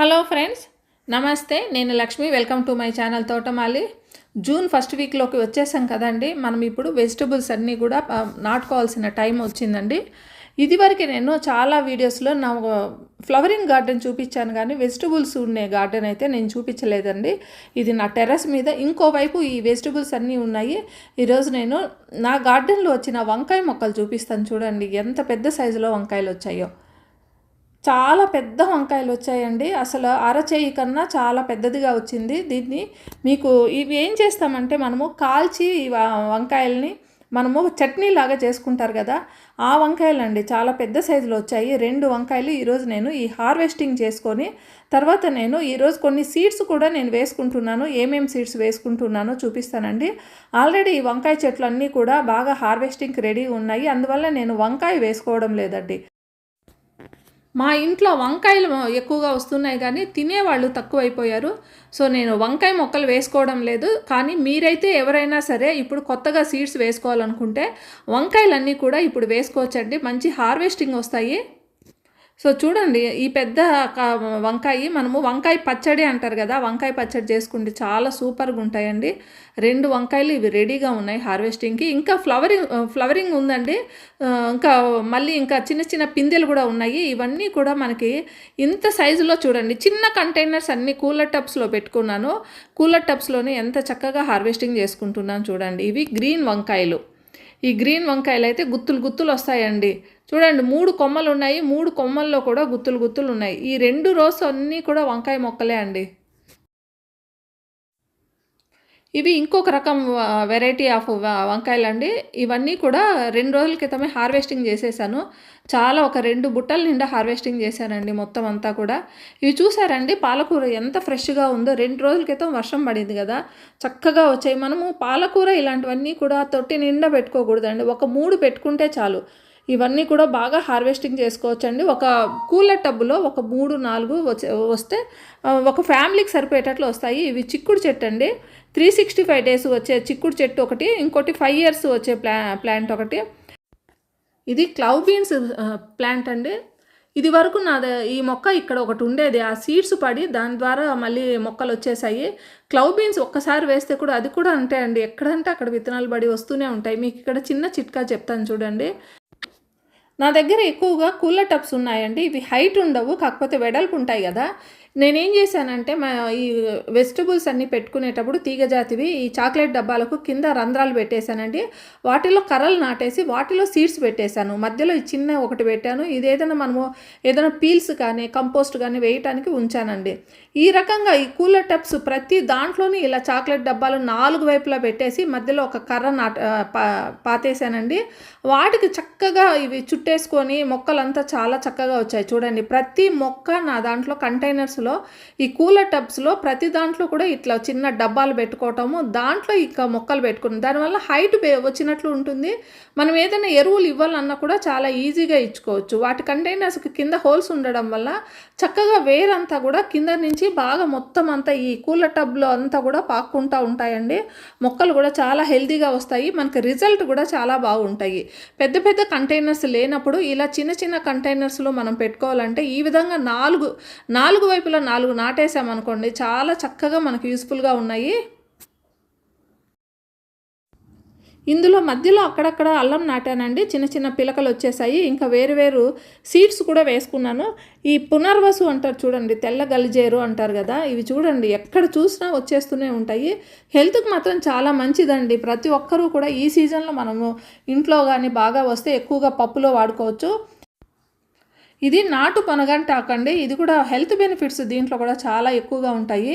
Hello friends నమస్తే. నేను Lakshmi welcome to my channel Thotamali. June first వీక్లోకి వచ్చేసాం కదండి. మనం ఇప్పుడు వెజిటబుల్స్ అన్నీ కూడా నాటుకోవాల్సిన టైం వచ్చిందండి. ఇదివరకు నేను చాలా వీడియోస్లో నా ఫ్లవరింగ్ గార్డెన్ చూపించాను కానీ వెజిటబుల్స్ ఉండే గార్డెన్ అయితే నేను చూపించలేదండి. ఇది నా టెర్రస్ మీద ఇంకోవైపు ఈ వెజిటబుల్స్ అన్నీ ఉన్నాయి. ఈరోజు నేను నా గార్డెన్లో వచ్చిన వంకాయ మొక్కలు చూపిస్తాను చూడండి. ఎంత పెద్ద సైజులో వంకాయలు వచ్చాయో. చాలా పెద్ద వంకాయలు వచ్చాయండి. అసలు అరచేయి కన్నా చాలా పెద్దదిగా వచ్చింది దీన్ని. మీకు ఇవి ఏం చేస్తామంటే మనము కాల్చి వంకాయల్ని మనము చట్నీ లాగా చేసుకుంటారు కదా. ఆ వంకాయలండి చాలా పెద్ద సైజులో వచ్చాయి. రెండు వంకాయలు ఈరోజు నేను ఈ హార్వెస్టింగ్ చేసుకొని తర్వాత నేను ఈరోజు కొన్ని సీడ్స్ కూడా నేను వేసుకుంటున్నాను. ఏమేం సీడ్స్ వేసుకుంటున్నానో చూపిస్తానండి. ఆల్రెడీ ఈ వంకాయ చెట్లు అన్నీ కూడా బాగా హార్వెస్టింగ్కి రెడీ ఉన్నాయి. అందువల్ల నేను వంకాయ వేసుకోవడం లేదండి. మా ఇంట్లో వంకాయలు ఎక్కువగా వస్తున్నాయి కానీ తినేవాళ్ళు తక్కువైపోయారు. సో నేను వంకాయ మొక్కలు వేసుకోవడం లేదు. కానీ మీరైతే ఎవరైనా సరే ఇప్పుడు కొత్తగా సీడ్స్ వేసుకోవాలనుకుంటే వంకాయలన్నీ కూడా ఇప్పుడు వేసుకోవచ్చండి. మంచి హార్వెస్టింగ్ వస్తాయి. సో చూడండి ఈ పెద్ద వంకాయ మనము వంకాయ పచ్చడి అంటారు కదా వంకాయ పచ్చడి చేసుకుంటే చాలా సూపర్గా ఉంటాయండి. రెండు వంకాయలు ఇవి రెడీగా ఉన్నాయి హార్వెస్టింగ్కి. ఇంకా ఫ్లవరింగ్ ఫ్లవరింగ్ ఉందండి. ఇంకా మళ్ళీ ఇంకా చిన్న చిన్న పిందెలు కూడా ఉన్నాయి. ఇవన్నీ కూడా మనకి ఇంత సైజులో చూడండి చిన్న కంటైనర్స్ అన్ని కూలర్ టబ్స్లో పెట్టుకున్నాను. కూలర్ టబ్స్లోనే ఎంత చక్కగా హార్వెస్టింగ్ చేసుకుంటున్నాను చూడండి. ఇవి గ్రీన్ వంకాయలు. ఈ గ్రీన్ వంకాయలు అయితే గుత్తులు గుత్తులు వస్తాయండి. చూడండి మూడు కొమ్మలు ఉన్నాయి మూడు కొమ్మల్లో కూడా గుత్తులు గుత్తులు ఉన్నాయి. ఈ రెండు రోస్ అన్నీ కూడా వంకాయ మొక్కలే అండి. ఇవి ఇంకొక రకం వెరైటీ ఆఫ్ వంకాయలు అండి ఇవన్నీ కూడా రెండు రోజుల క్రితమే హార్వెస్టింగ్ చేసేసాను. చాలా ఒక రెండు బుట్టల నిండా హార్వెస్టింగ్ చేశానండి మొత్తం అంతా కూడా. ఇవి చూసారండి పాలకూర ఎంత ఫ్రెష్గా ఉందో. రెండు రోజుల క్రితం వర్షం పడింది కదా. చక్కగా వచ్చాయి. మనము పాలకూర ఇలాంటివన్నీ కూడా తొట్టి నిండా పెట్టుకోకూడదండి. ఒక మూడు పెట్టుకుంటే చాలు. ఇవన్నీ కూడా బాగా హార్వెస్టింగ్ చేసుకోవచ్చండి. ఒక కూలర్ టబ్బులో ఒక మూడు నాలుగు వచ్చే వస్తే ఒక ఫ్యామిలీకి సరిపోయేటట్లు వస్తాయి. ఇవి చిక్కుడు చెట్టు అండి త్రీ సిక్స్టీ ఫైవ్ డేస్ వచ్చే చిక్కుడు చెట్టు ఒకటి ఇంకోటి ఫైవ్ ఇయర్స్ వచ్చే ప్లా ప్లాంట్ ఒకటి. ఇది క్లౌ బీన్స్ ప్లాంట్ అండి. ఇది వరకు నా ఈ మొక్క ఇక్కడ ఒకటి ఉండేది. ఆ సీడ్స్ పడి దాని ద్వారా మళ్ళీ మొక్కలు వచ్చేసాయి. క్లౌ బీన్స్ ఒక్కసారి వేస్తే కూడా అది కూడా అంతే అండి. ఎక్కడంటే అక్కడ విత్తనాలు పడి వస్తూనే ఉంటాయి. మీకు ఇక్కడ చిన్న చిట్కా చెప్తాను చూడండి. నా దగ్గర ఎక్కువగా కూలర్ టబ్స్ ఉన్నాయండి. ఇవి హైట్ ఉండవు కాకపోతే వెడల్పు ఉంటాయి కదా. నేనేం చేశానంటే మా ఈ వెజిటబుల్స్ అన్నీ పెట్టుకునేటప్పుడు తీగ జాతివి ఈ చాక్లెట్ డబ్బాలకు కింద రంధ్రాలు పెట్టేశానండి. వాటిలో కర్రలు నాటేసి వాటిలో సీడ్స్ పెట్టేశాను. మధ్యలో ఈ చిన్న ఒకటి పెట్టాను. ఇది ఏదైనా మనము ఏదైనా పీల్స్ కానీ కంపోస్ట్ కానీ వేయటానికి ఉంచానండి. ఈ రకంగా ఈ కూలర్ టబ్స్ ప్రతి దాంట్లోని ఇలా చాక్లెట్ డబ్బాలు నాలుగు వైపులా పెట్టేసి మధ్యలో ఒక కర్ర నాట పా పాతేశానండి. వాటికి చక్కగా ఇవి చుట్టేసుకొని మొక్కలంతా చాలా చక్కగా వచ్చాయి. చూడండి ప్రతి మొక్క నా దాంట్లో కంటైనర్స్లో ఈ కూలర్ టబ్స్లో ప్రతి దాంట్లో కూడా ఇట్లా చిన్న డబ్బాలు పెట్టుకోవటము దాంట్లో ఇక మొక్కలు పెట్టుకుని దానివల్ల హైట్ వచ్చినట్లు ఉంటుంది. మనం ఏదైనా ఎరువులు ఇవ్వాలన్నా కూడా చాలా ఈజీగా ఇచ్చుకోవచ్చు. వాటి కంటైనర్స్కి కింద హోల్స్ ఉండడం వల్ల చక్కగా వేరంతా కూడా కింద నుంచి బాగా మొత్తం అంతా ఈ కూలర్ టబ్లో అంతా కూడా పాక్కుంటూ ఉంటాయండి. మొక్కలు కూడా చాలా హెల్తీగా వస్తాయి. మనకి రిజల్ట్ కూడా చాలా బాగుంటాయి. పెద్ద పెద్ద కంటైనర్స్ లేనప్పుడు ఇలా చిన్న చిన్న కంటైనర్స్లో మనం పెట్టుకోవాలంటే ఈ విధంగా నాలుగు నాలుగు వైపు వైపులా నాలుగు నాటేసామనుకోండి చాలా చక్కగా మనకు యూస్ఫుల్గా ఉన్నాయి. ఇందులో మధ్యలో అక్కడక్కడ అల్లం నాటానండి. చిన్న చిన్న పిలకలు వచ్చేసాయి. ఇంకా వేరు వేరు సీడ్స్ కూడా వేసుకున్నాను. ఈ పునర్వసు అంటారు చూడండి తెల్ల గలిజేరు అంటారు కదా ఇవి చూడండి ఎక్కడ చూసినా వచ్చేస్తూనే ఉంటాయి. హెల్త్కి మాత్రం చాలా మంచిదండి. ప్రతి ఒక్కరూ కూడా ఈ సీజన్లో మనము ఇంట్లో కానీ బాగా వస్తే ఎక్కువగా పప్పులో వాడుకోవచ్చు. ఇది నాటు పనగంటాకండి ఇది కూడా హెల్త్ బెనిఫిట్స్ దీంట్లో కూడా చాలా ఎక్కువగా ఉంటాయి.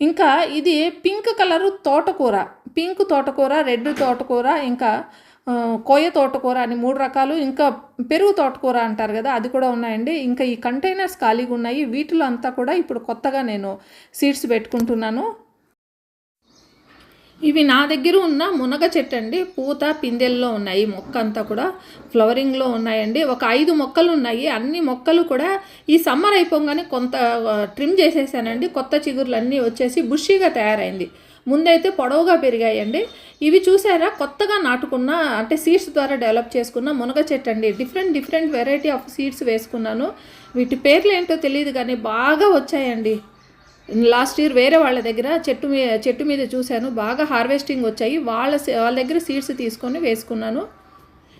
ఇంకా ఇది పింక్ కలరు తోటకూర. పింక్ తోటకూర రెడ్ తోటకూర ఇంకా కోయ తోటకూర అని మూడు రకాలు. ఇంకా పెరుగు తోటకూర అంటారు కదా అది కూడా ఉన్నాయండి. ఇంకా ఈ కంటైనర్స్ ఖాళీగా ఉన్నాయి. వీటిలో అంతా కూడా ఇప్పుడు కొత్తగా నేను సీడ్స్ పెట్టుకుంటున్నాను. ఇవి నా దగ్గర ఉన్న మునగ చెట్టు అండి పూత పిందెల్లో ఉన్నాయి. మొక్క అంతా కూడా ఫ్లవరింగ్లో ఉన్నాయండి. ఒక ఐదు మొక్కలు ఉన్నాయి. అన్ని మొక్కలు కూడా ఈ సమ్మర్ అయిపోగానే కొంత ట్రిమ్ చేసేసానండి. కొత్త చిగుర్లు అన్నీ వచ్చేసి బుషీగా తయారైంది. ముందైతే పొడవుగా పెరిగాయండి. ఇవి చూసారా? కొత్తగా నాటుకున్న అంటే సీడ్స్ ద్వారా డెవలప్ చేసుకున్న మునగ చెట్టు అండి different different variety of seeds వేసుకున్నాను. వీటి పేర్లు ఏంటో తెలియదు కానీ బాగా వచ్చాయండి. లాస్ట్ ఇయర్ వేరే వాళ్ళ దగ్గర చెట్టు మీద చెట్టు మీద చూశాను. బాగా హార్వెస్టింగ్ వచ్చాయి. వాళ్ళ సీ- వాళ్ళ దగ్గర సీడ్స్ తీసుకొని వేసుకున్నాను.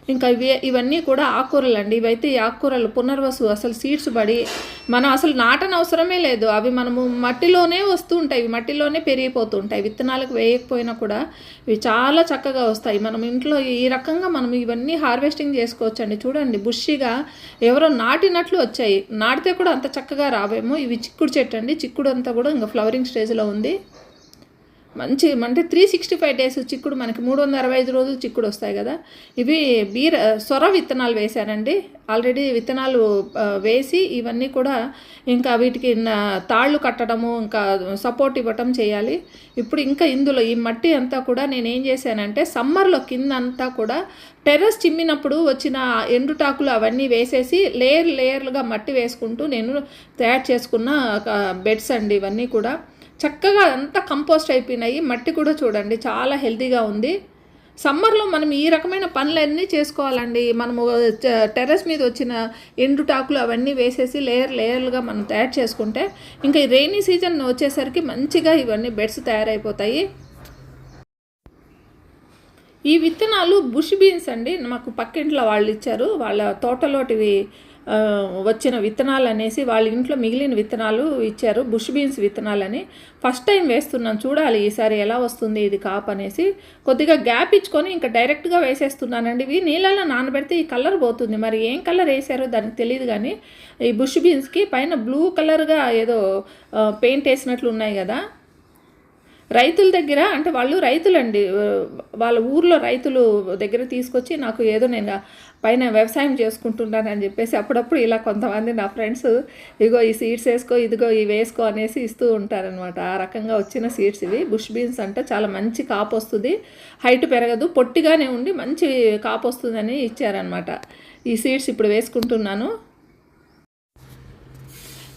ఇంకా ఇవి ఇవన్నీ కూడా ఆకుకూరలు అండి ఇవైతే ఈ ఆకుకూరలు పునర్వసు అసలు సీడ్స్ పడి మనం అసలు నాటన అవసరమే లేదు. అవి మనము మట్టిలోనే వస్తూ ఉంటాయి ఇవి మట్టిలోనే పెరిగిపోతూ ఉంటాయి విత్తనాలకు వేయకపోయినా కూడా ఇవి చాలా చక్కగా వస్తాయి. మనం ఇంట్లో ఈ రకంగా మనం ఇవన్నీ హార్వెస్టింగ్ చేసుకోవచ్చు అండి చూడండి బుష్గా ఎవరో నాటినట్లు వచ్చాయి. నాటితే కూడా అంత చక్కగా రావేమో. ఇవి చిక్కుడు చెట్టు అండి. చిక్కుడు అంతా కూడా ఇంకా ఫ్లవరింగ్ స్టేజ్లో ఉంది. మంచి అంటే త్రీ సిక్స్టీ ఫైవ్ డేస్ చిక్కుడు మనకి మూడు వందల అరవై ఐదు రోజులు చిక్కుడు వస్తాయి కదా. ఇవి బీర సొర విత్తనాలు వేశానండి ఆల్రెడీ విత్తనాలు వేసి ఇవన్నీ కూడా ఇంకా వీటికి తాళ్ళు కట్టడము ఇంకా సపోర్ట్ ఇవ్వటం చేయాలి. ఇప్పుడు ఇంకా ఇందులో ఈ మట్టి అంతా కూడా నేను ఏం చేశానంటే సమ్మర్లో కింద అంతా కూడా టెర్రస్ చిమ్మినప్పుడు వచ్చిన ఎండుటాకులు అవన్నీ వేసేసి లేయర్ లేయర్లుగా మట్టి వేసుకుంటూ నేను తయారు చేసుకున్న బెడ్స్ అండి ఇవన్నీ కూడా. చక్కగా అంతా కంపోస్ట్ అయిపోయినాయి. మట్టి కూడా చూడండి చాలా హెల్తీగా ఉంది. సమ్మర్లో మనం ఈ రకమైన పనులన్నీ చేసుకోవాలండి. మనము టెర్రస్ మీద వచ్చిన ఎండుటాకులు అవన్నీ వేసేసి లేయర్ లేయర్లుగా మనం తయారు చేసుకుంటే ఇంకా ఈ రెయినీ సీజన్ వచ్చేసరికి మంచిగా ఇవన్నీ బెడ్స్ తయారైపోతాయి. ఈ విత్తనాలు బుష్ బీన్స్ అండి. మాకు పక్కింట్లో వాళ్ళు ఇచ్చారు వాళ్ళ తోటలోటివి వచ్చిన విత్తనాలు అనేసి వాళ్ళ ఇంట్లో మిగిలిన విత్తనాలు ఇచ్చారు బుష్ బీన్స్ విత్తనాలని. ఫస్ట్ టైం వేస్తున్నాను చూడాలి ఈసారి ఎలా వస్తుంది ఇది కాప్ అనేసి. కొద్దిగా గ్యాప్ ఇచ్చుకొని ఇంకా డైరెక్ట్గా వేసేస్తున్నానండి. ఇవి నీళ్ళలో నానబెడితే ఈ కలర్ పోతుంది. మరి ఏం కలర్ వేసారో దానికి తెలియదు కానీ ఈ బుష్ బీన్స్కి పైన బ్లూ కలర్గా ఏదో పెయింట్ వేసినట్లు ఉన్నాయి కదా. రైతుల దగ్గర అంటే వాళ్ళు రైతులండి. వాళ్ళ ఊర్లో రైతులు దగ్గర తీసుకొచ్చి నాకు ఏదో నేను పైన వ్యవసాయం చేసుకుంటున్నాను అని చెప్పేసి అప్పుడప్పుడు ఇలా కొంతమంది నా ఫ్రెండ్స్ ఇగో ఈ సీడ్స్ వేసుకో ఇదిగో ఇవి వేసుకో అనేసి ఇస్తూ ఉంటారనమాట ఆ రకంగా వచ్చిన సీడ్స్ ఇవి. బుష్ బీన్స్ అంటే చాలా మంచి కాపు వస్తుంది. హైట్ పెరగదు. పొట్టిగానే ఉండి మంచి కాపు వస్తుందని ఇచ్చారనమాట ఈ సీడ్స్ ఇప్పుడు వేసుకుంటున్నాను.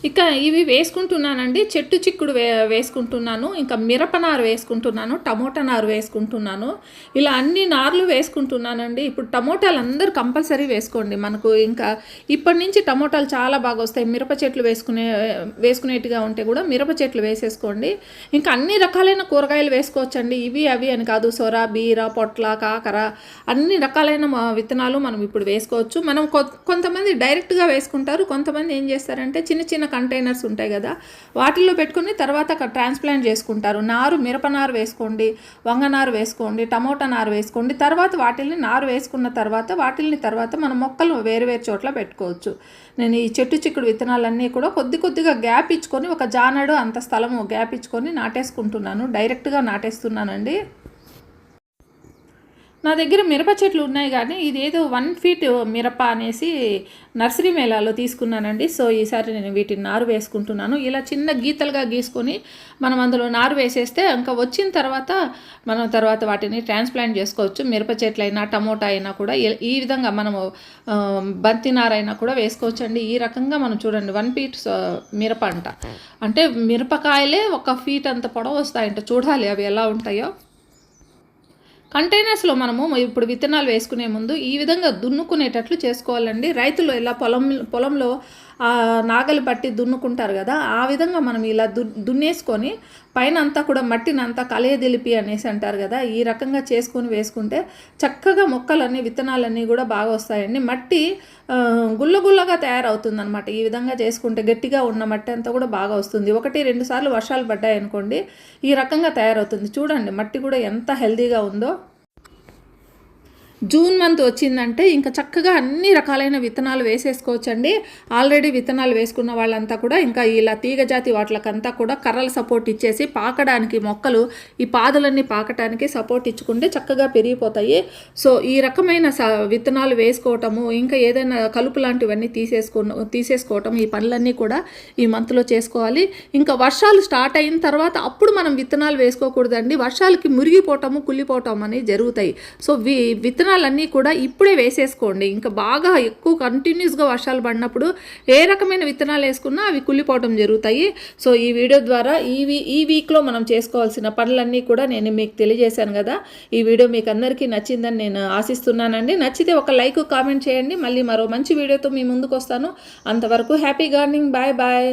ఇక ఇవి వేసుకుంటున్నానండి. చెట్టు చిక్కుడు వే వేసుకుంటున్నాను. ఇంకా మిరపనారు వేసుకుంటున్నాను. టమోటా నారు వేసుకుంటున్నాను. ఇలా అన్ని నార్లు వేసుకుంటున్నానండి. ఇప్పుడు టమోటాలు అందరూ కంపల్సరీ వేసుకోండి. మనకు ఇంకా ఇప్పటి నుంచి టమోటాలు చాలా బాగా వస్తాయి. మిరప చెట్లు వేసుకునే వేసుకునేట్టుగా ఉంటే కూడా మిరప చెట్లు వేసేసుకోండి. ఇంకా అన్ని రకాలైన కూరగాయలు వేసుకోవచ్చండి. ఇవి అవి అని కాదు. సొర బీర పొట్ల కాకర అన్ని రకాలైన విత్తనాలు మనం ఇప్పుడు వేసుకోవచ్చు. మనం కొ- కొంతమంది డైరెక్ట్గా వేసుకుంటారు. కొంతమంది ఏం చేస్తారంటే చిన్న చిన్న కంటైనర్స్ ఉంటాయి కదా వాటిల్లో పెట్టుకుని తర్వాత ట్రాన్స్ప్లాంట్ చేసుకుంటారు. నారు మిరప నారు వేసుకోండి వంగ నారు వేసుకోండి టమోటా నారు వేసుకోండి. తర్వాత వాటిల్ని నారు వేసుకున్న తర్వాత వాటిల్ని తర్వాత మన మొక్కలు వేరు వేరు చోట్ల పెట్టుకోవచ్చు. నేను ఈ చెట్టు చిక్కుడు విత్తనాలన్నీ కూడా కొద్ది కొద్దిగా గ్యాప్ ఇచ్చుకొని ఒక జానడు అంత స్థలము గ్యాప్ ఇచ్చుకొని నాటేసుకుంటున్నాను. డైరెక్ట్గా నాటేస్తున్నానండి. నా దగ్గర మిరప చెట్లు ఉన్నాయి కానీ ఇదేదో వన్ ఫీట్ మిరప అనేసి నర్సరీ మేళాలో తీసుకున్నానండి. సో ఈసారి నేను వీటిని నారు వేసుకుంటున్నాను. ఇలా చిన్న గీతలుగా గీసుకొని మనం అందులో నారు వేసేస్తే ఇంకా వచ్చిన తర్వాత మనం తర్వాత వాటిని ట్రాన్స్ప్లాంట్ చేసుకోవచ్చు. మిరప చెట్లైనా టమోటా అయినా కూడా ఈ- విధంగా మనము బంతి నారైనా కూడా వేసుకోవచ్చు అండి ఈ రకంగా మనం చూడండి వన్ ఫీట్ మిరప అంట. అంటే మిరపకాయలే ఒక ఫీట్ అంత పొడవు వస్తాయంట. చూడాలి అవి ఎలా ఉంటాయో. కంటైనర్స్లో మనము ఇప్పుడు విత్తనాలు వేసుకునే ముందు ఈ విధంగా దున్నుకునేటట్లు చేసుకోవాలండి. రైతులు ఇలా పొలం పొలంలో నాగలి పట్టి దున్నుకుంటారు కదా ఆ విధంగా మనం ఇలా దు దున్నేసుకొని పైన అంతా కూడా మట్టిని అంతా కలయదిలిపి అనేసి అంటారు కదా ఈ రకంగా చేసుకొని వేసుకుంటే చక్కగా మొక్కలన్నీ విత్తనాలన్నీ కూడా బాగా వస్తాయండి. మట్టి గుల్లగుల్లగా తయారవుతుంది అనమాట ఈ విధంగా చేసుకుంటే గట్టిగా ఉన్న మట్టి అంతా కూడా బాగా వస్తుంది. ఒకటి రెండు సార్లు వర్షాలు పడ్డాయి అనుకోండి ఈ రకంగా తయారవుతుంది. చూడండి మట్టి కూడా ఎంత హెల్తీగా ఉందో. జూన్ మంత్ వచ్చిందంటే ఇంకా చక్కగా అన్ని రకాలైన విత్తనాలు వేసేసుకోవచ్చండి. ఆల్రెడీ విత్తనాలు వేసుకున్న వాళ్ళంతా కూడా ఇంకా ఇలా తీగజాతి వాటికంతా కూడా కర్రల సపోర్ట్ ఇచ్చేసి పాకడానికి మొక్కలు ఈ పాదులన్నీ పాకటానికి సపోర్ట్ ఇచ్చుకుంటే చక్కగా పెరిగిపోతాయి. సో ఈ రకమైన స విత్తనాలు వేసుకోవటము ఇంకా ఏదైనా కలుపు లాంటివన్నీ తీసేసుకున్న తీసేసుకోవటం ఈ పనులన్నీ కూడా ఈ మంత్లో చేసుకోవాలి. ఇంకా వర్షాలు స్టార్ట్ అయిన తర్వాత అప్పుడు మనం విత్తనాలు వేసుకోకూడదండి. వర్షాలకి మురిగిపోవటము కుళ్ళిపోవటం అనేవి జరుగుతాయి. సో వి విత్తనాలన్నీ కూడా ఇప్పుడే వేసేసుకోండి. ఇంకా బాగా ఎక్కువ కంటిన్యూస్గా వర్షాలు పడినప్పుడు ఏ రకమైన విత్తనాలు వేసుకున్నా అవి కుళ్ళిపోవడం జరుగుతాయి. సో ఈ వీడియో ద్వారా ఈ వీ ఈ వీక్లో మనం చేసుకోవాల్సిన పనులన్నీ కూడా నేను మీకు తెలియజేశాను కదా. ఈ వీడియో మీకు అందరికీ నచ్చిందని నేను ఆశిస్తున్నానండి. నచ్చితే ఒక లైక్ కామెంట్ చేయండి. మళ్ళీ మరో మంచి వీడియోతో మీ ముందుకు వస్తాను అంతవరకు హ్యాపీ గార్డెనింగ్. Bye bye.